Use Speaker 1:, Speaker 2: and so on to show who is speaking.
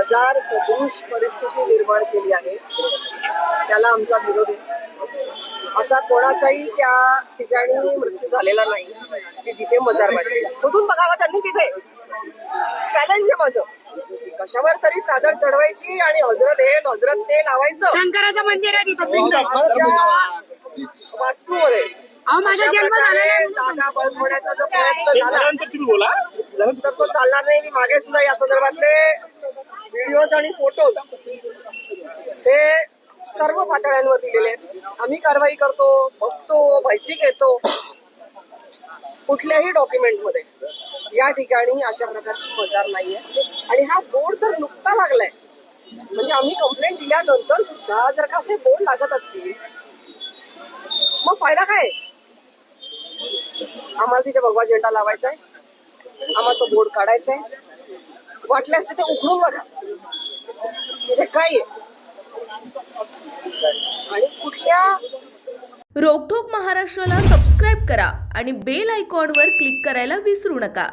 Speaker 1: मजार सदृश परिस्थिती निर्माण केली आहे. त्याला आमचा विरोध आहे. असा कोणाचाही त्या ठिकाणी मृत्यू झालेला नाही की जिथे मजार बांधली कुठून बघावं त्यांनी तिथे. चॅलेंज आहे माझं. कशावर तरी चादर चढवायची आणि हजरत हे हजरत ते लावायचं.
Speaker 2: शंकराचं मंदिर आहे तिथं
Speaker 1: वास्तूमध्ये. प्रयत्न झाला
Speaker 3: त्यानंतर तुम्ही बोला.
Speaker 1: तर तो चालणार नाही मी मागे सुद्धा या संदर्भातले. व्हिडिओज आणि फोटोज हे सर्व पातळ्यांवर दिलेले आहेत. आम्ही कारवाई करतो बघतो माहिती घेतो कुठल्याही डॉक्युमेंटमध्ये. या ठिकाणी अशा प्रकारची मजार नाहीये. आणि हा बोर्ड तर नुकता लागलाय म्हणजे आम्ही कंप्लेंट दिल्यानंतर सुद्धा जर का असे बोर्ड लागत असतील मग फायदा काय? आम्हाला तिथे भगवा झेंडा लावायचा आहे आम्हाला तो बोर्ड काढायचा आहे वाटल्यास तिथे उघडून बघा. काय आणि कुठल्या?
Speaker 4: रोकठोक महाराष्ट्राला सबस्क्राईब करा आणि बेल आयकॉनवर क्लिक करायला विसरू नका.